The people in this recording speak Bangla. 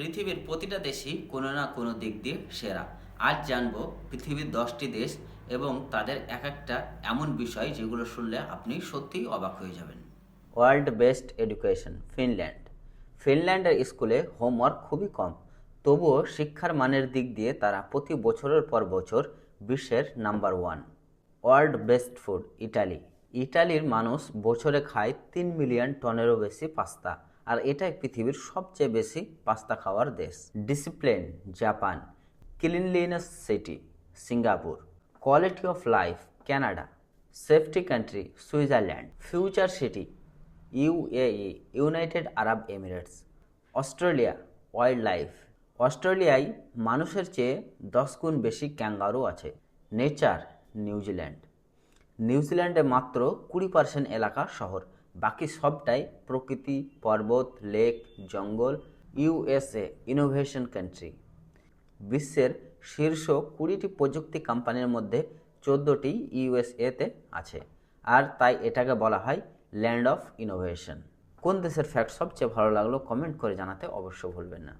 পৃথিবীর প্রতিটা দেশই কোনো না কোনো দিক দিয়ে সেরা। আজ জানব পৃথিবীর দশটি দেশ এবং তাদের এক একটা এমন বিষয় যেগুলো শুনলে আপনি সত্যিই অবাক হয়ে যাবেন। World best education, Finland. ফিনল্যান্ডের স্কুলে হোমওয়ার্ক খুবই কম, তবুও শিক্ষার মানের দিক দিয়ে তারা প্রতি বছরের পর বছর বিশ্বের number one. World best food, Italy. ইটালির মানুষ বছরে খায় তিন মিলিয়ন টনেরও বেশি পাস্তা। আর এটাই পৃথিবীর সবচেয়ে বেশি পাস্তা খাওয়ার দেশ। Discipline Japan cleanliness city Singapore quality of life Canada safety country Switzerland future city UAE United Arab Emirates Australia wild life অস্ট্রেলিয়ায় মানুষের চেয়ে দশ গুণ বেশি ক্যাঙ্গারু আছে। নেচার নিউজিল্যান্ড নিউজিল্যান্ডে মাত্র কুড়ি পার্সেন্ট এলাকা শহর। বাকি সবটাই প্রকৃতি, পর্বত, লেক, জঙ্গল ইউএসএ ইনোভেশন কান্ট্রি বিশ্বের শীর্ষ কুড়িটি প্রযুক্তি কোম্পানির মধ্যে চোদ্দোটি ইউএসএতে আছে। আর তাই এটাকে বলা হয় ল্যান্ড অফ ইনোভেশন কোন দেশের ফ্যাক্ট সবচেয়ে ভালো লাগল কমেন্ট করে জানাতে অবশ্য ভুলবেন না।